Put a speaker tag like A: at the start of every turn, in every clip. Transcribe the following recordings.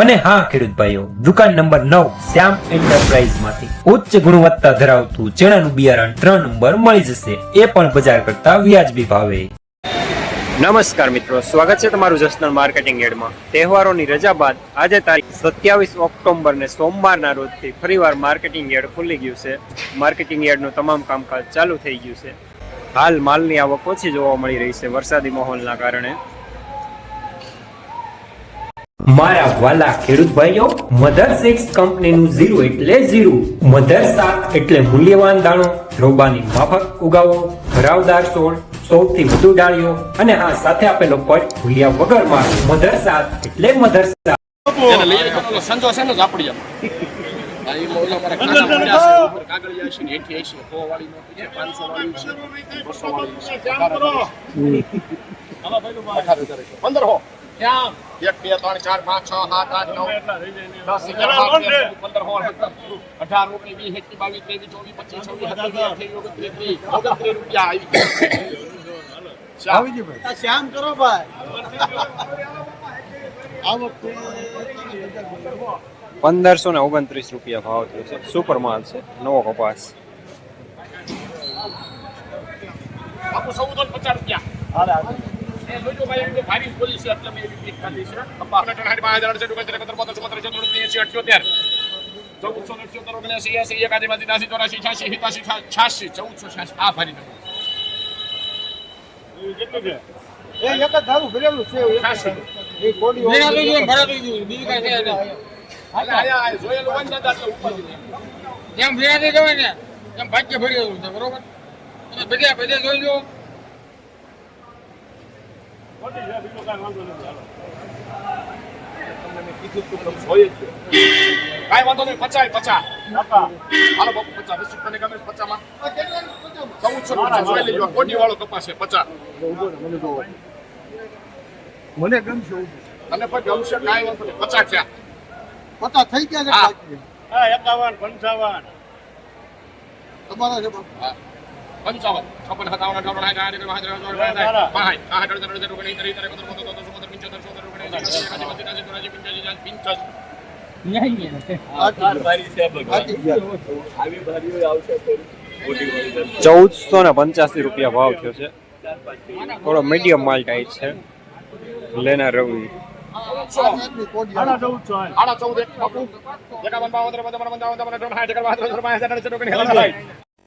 A: અને હા, ખેડૂત ભાઈઓ, દુકાન નંબર નવ, શ્યામ એન્ટરપ્રાઇઝમાંથી ઉચ્ચ ગુણવત્તા ધરાવતું ચણાનું બિયારણ ત્રણ નંબર મળી જશે. એ પણ બજાર કરતા વ્યાજબી ભાવે. નમસ્કાર મિત્રો, સ્વાગત છે તમારું જસનલ માર્કેટિંગ એડમાં તહેવારોની રજા બાદ આજે તારીખ સત્યાવીસ ઓક્ટોબર ને સોમવારના રોજથી ફરીવાર માર્કેટિંગ યાર્ડ ખુલી ગયું છે. માર્કેટિંગ યાર્ડનું તમામ કામકાજ ચાલુ થઈ ગયું છે. હાલ માલની આવક ઓછી જોવા મળી રહી છે વરસાદી માહોલના કારણે. મારા વાલા ખેડૂત ભાઈઓ મધર સિક્સ કંપનીનું ઝીરો એટલે ઝીરો. મધર સાત એટલે મૂલ્યવાન દાણો રોબાની માફક ઉગાવો ભરાવદાર છોડ સૌથી વધુ ડાળીઓ અને હા સાથે આપેલો પટ ભૂલ્યા વગરમાં મધર સાત એટલે મધર સાત
B: સંજો છે ને પાંચસો વાળી છે. પંદર હો. એક બે ત્રણ ચાર પાંચ છ સાત આઠ નવ દસ અગિયાર બાર તેર ચૌદ, પંદર સોળ સત્તર અઢાર ઓગણીસ વીસ એકવીસ બાવીસ ત્રેવીસ ચોવીસ પચીસ છવ્વીસ સત્તાવીસ અઠ્યાવીસ ઓગણત્રીસ ત્રીસ ઓગણત્રીસ રૂપિયા આવી ગયા શ્યામ.
C: આ શ્યામ કરો ભાઈ. આ વખતે
A: પંદરસો ને ઓગણત્રીસ રૂપિયા ભાવ થયો છે. સુપર માલ છે. નવો કપાસ.
B: આપો ચૌદસો ને પચાસ રૂપિયા. એ જોજો ભાઈ એમ તો ભારી બોલી છે એટલે મેં એવી ક્લિક કરી છે. કપા પાંચ હજાર અડસઠ ઓગણત્રીસ એકત્રીસ બોતેર ચુમ્મોતેર છત્રીસ એંસી અઠ્યોતેર ચૌદસો અઠ્યોતેર ઓગણસી એસી એકાદી બાજી ત્યાસી ચોરાસી છ્યાસી સિત્યાસી છ્યાસી ચૌદસો છ્યાસી આ ભારી દો
C: એ એક જ ધારું ભરેલું છે એવું એક જ
B: છ્યાસી.
C: ધારું. એ કોડી હોય.
B: એટલે આયા જોયેલું બંધ હતા એટલે.
D: જેમ ફેરાથી જવાય ને એમ ભાગ્ય ભરેલું છે બરોબર? તમે બધે બધે જોઈ લો
B: કાંઈ વાંધો નહીં પચાય પચા હાલો બાપુ પચા વીસ તને ગમે પચામાં ચૌદસો જોઈ લેજો કોડી વાળો કપાસ છે પચા
C: મને ગમશે.
B: તને પણ ગમશે કાંઈ વાંધો નહીં પચા થયા
C: પચા થઈ ગયા છે.
E: એકાવન પંચાવન
C: તમારા છે.
B: હા. પંચાવન છપ્પન સત્તાવન અઠાવન સાઠ આઠ ઓગણસાઠ સાઠ આઠ પાંસઠ સાઠ અડસઠ અડસઠ ઓગણીસ ત્રીસ ત્રીસ એકત્રીસ બોતેર તોતેર ચુમ્મોતેર પંચોતેર છોતેર ઓગણીસ ચોરાસી પંચ્યાસી પંચાસી
A: ચૌદસો ને પંચ્યાસી રૂપિયા ભાવ થયો છે થોડો મીડિયમ માલ ટાઈપ છે લેના રવિ
B: ચૌદ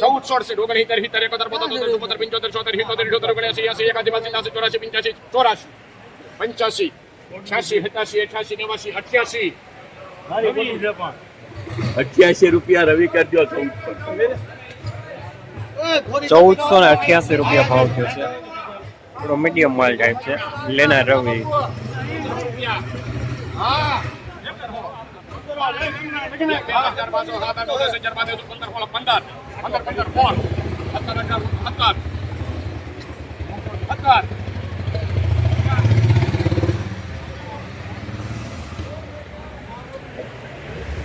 B: ચૌદ સોળસી ઓગણસિત્તેર સિત્તેર એકોતર તોતેર ચુમ્મોતેર પંચોતેર ચોતેર સિત્તોતેર ઇઠોતેર ઓગણસી એસી એકાસી બાસી ત્યાસી ચોરાસી પંચ્યાસી ચોરાસી પંચ્યાસી છ્યાસી સત્યાસી અઠ્યાસી નેવાસી અઠ્યાસી.
E: અઠ્યાસી રૂપિયા રવિ કરજો
A: ચૌદસો ને અઠ્યાસી રૂપિયા ભાવ થયો છે. થોડો મીડિયમ માલ ટાઈપ છે. લેના રવિ.
B: પાંચસો પાંચસો પંદર પંદર પંદર કોણ? સત્તર અઢાર સત્તર. સત્તર.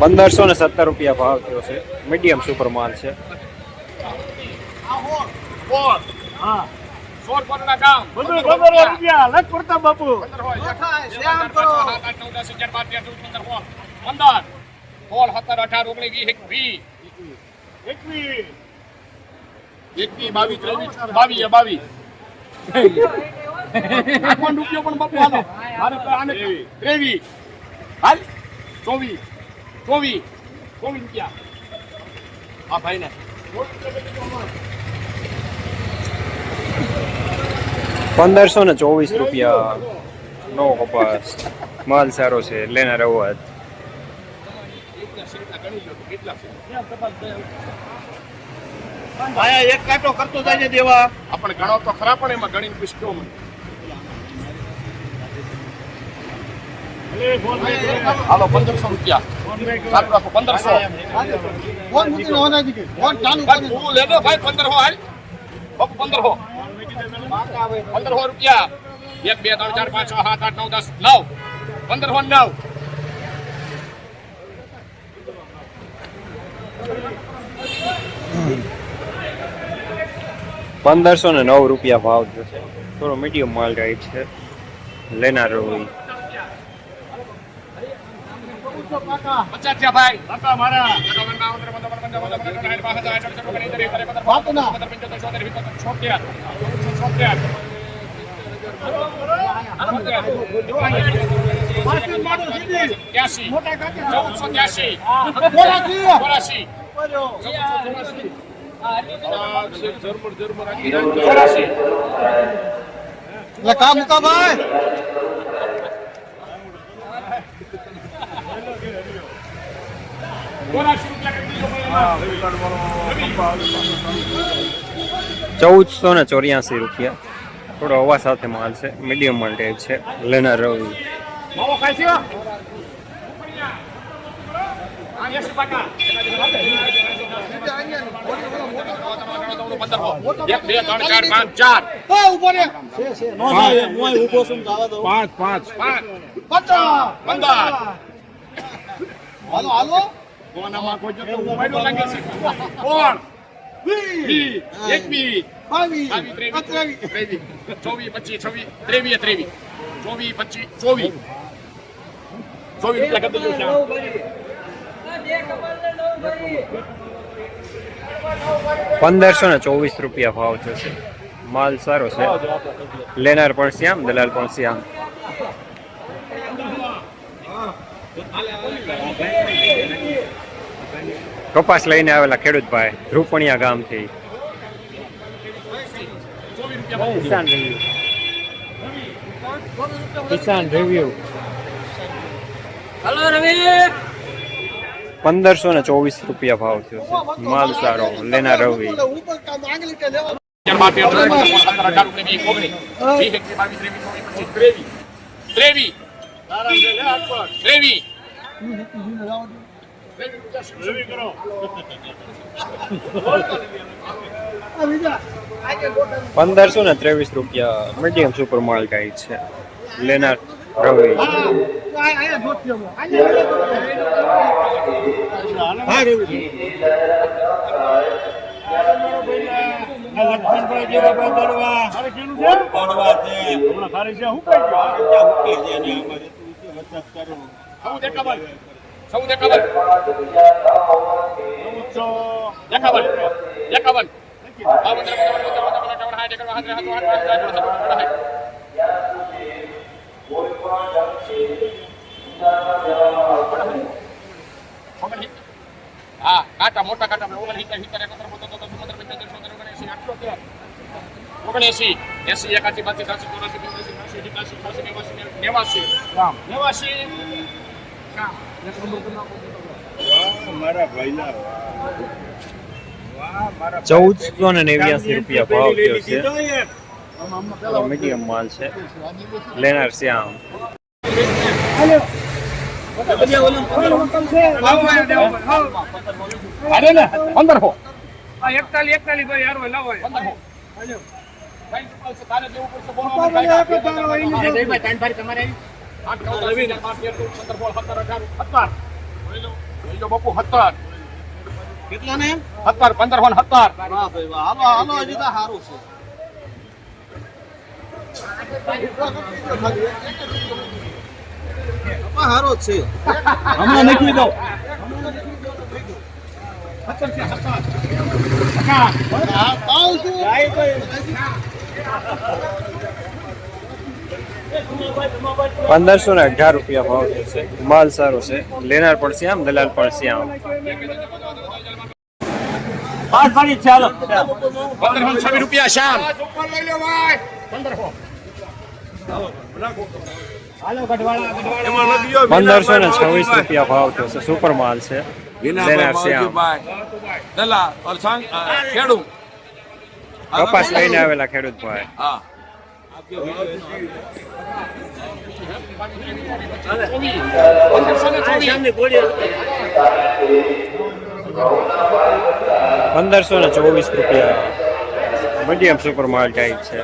A: પંદરસો ને સત્તર રૂપિયા ભાવ થયો છે. મીડિયમ સુપર માલ છે
E: બાપુ.
B: પંદર સોળ સત્તર અઢાર ઓગણીસ વીસ એકવીસ બાવીસ ત્રેવીસ બાવીસ એ બાવીસ. આખો રૂપિયો પણ બાપુ હાલો મારે આને ત્રેવીસ. હાલ. ચોવીસ. ચોવીસ. ચોવીસ રૂપિયા. આ ભાઈને.
A: પંદરસો ને ચોવીસ રૂપિયા. નો કપાસ. માલ સારો છે. લેનાર અવાજ.
E: આયા એક કાંટો કરતો દેવા.
B: આપણે ગણો તો ખરા એમાં ગણીને પૂછ હાલો, પંદરસો રૂપિયા. ચાલુ રાખો લેજો ભાઈ પંદર હો પંદર પંદર રૂપિયા. એક, બે, ત્રણ, ચાર, પાંચ, છ, સાત, આઠ, નવ, દસ, નવ. પંદર હો નવ.
A: પંદરસો ને નવ રૂપિયા ભાવ જોશે થોડો મીડિયમ માલ ટાઈપ છે લેનાર હોય
B: પચાસ થયા ભાઈ
E: કાકા મારા
C: બાપુના.
B: ત્યાસી ચૌદસો ત્યાસી
C: બોલાજી.
B: ચોરાશી ચોરાશી
C: એટલે કા મૂકા ભાઈ
A: ચૌદસો ને ચોર્યાસી રૂપિયા થોડો હવા સાથે માલ છે મીડિયમ માલ ટાઈપ છે લેનાર રવિ
B: માવો ખાય છે આ એસી પાકા એક બે ત્રણ ચાર પાંચ
C: પચાસ
B: પંદર
C: હાલો હાલો
B: કોનામાં કોઈ જતો ઉપાડ્યો લાગે છે કોણ વીસ, એકવીસ,
C: બાવીસ
B: બાવીસ, ત્રેવીસ,
C: ત્રેવીસ
B: ત્રેવીસ, પચીસ છવ્વીસ ત્રેવી ત્રેવી ચોવીસ પચીસ ચોવીસ ચોવીસ.
A: પંદરસો ને ચોવીસ રૂપિયા ભાવ થશે માલ સારો છે. લેનાર પણ શ્યામ દલાલ પણ શ્યામ. કપાસ લઈને આવેલા ખેડૂત ભાઈ ધ્રુપણિયા ગામથી. કિસાન રિવ્યુ કિસાન રિવ્યુ પંદરસો ને ચોવીસ રૂપિયા ભાવ થયો છે. માલ સારો લેના રવિ. પંદરસો ને ત્રેવીસ રૂપિયા મીડિયમ સુપર માલ ગાઈડ છે. લેનાર રવિ
C: આ
E: હા રવિ લક્ષ્મણભાઈ જેવા ભાઈ દડવા. છે? હમણાં ખારે છે હું કઈ ગયો.
B: સાઠ, સાઠ, સાઠ. ઓગણસિત્તેર. હા કાંટા મોટા કાંટા ઓગણસિત્તેર, સિત્તેર, એકોતેર, બોતેર, તોતેર, ચુમ્મોતેર, પંચોતેર, છોતેર, ઓગણએંસી, અઠ્યોતેર. ઓગણએંસી એસી એકાસી બાસી ત્રાસી ચોરાસી પંચ્યાસી ત્રાસી એકાસી ચોસી નેવાસી નેવાસી નેવાસી
E: મારા ભાઈલા
A: ચૌદસો ને નેવ્યાસી રૂપિયા ભાવ થયો છે. મીડિયમ માલ છે. લેનાર શ્યામ
B: અરે ને પંદર હો.
D: એકતાલી એકતાલી ભાઈ યાર લાવો
B: પંદર બાપુ સત્તર
C: કેટલા ને
B: સત્તર પંદર હો ને સત્તર
C: હાલો હાલો. હજી તો સારું છે હારો છે
E: હમણાં નીકળી દો
C: પાઉં છું
A: પંદરસો ને અઢાર રૂપિયા ભાવ થયો છે. માલ સારો છે. લેનાર પણ શ્યામ દલાલ પણ શ્યામ
E: પાંચ પાણી ચાલો.
B: પંદર હો ને છવ્વીસ રૂપિયા શ્યામ. પંદર હો એમાં લખી દો,
A: પંદરસો ને
B: વિનાભાઈ
A: છવ્વીસ
B: માવજીભાઈ.
A: રૂપિયા ભાવ થયો છે. સુપર માલ છે.
B: વિનાભાઈ
A: લેનાર શ્યામ
B: માવજીભાઈ. દલા, અરસાંગ, અ, ખેડૂ.
A: કપાસ લઈને આવેલા ખેડૂત ભાઈ. પંદરસો ને ચોવીસ રૂપિયા મીડિયમ સુપર માલ ટાઈપ છે.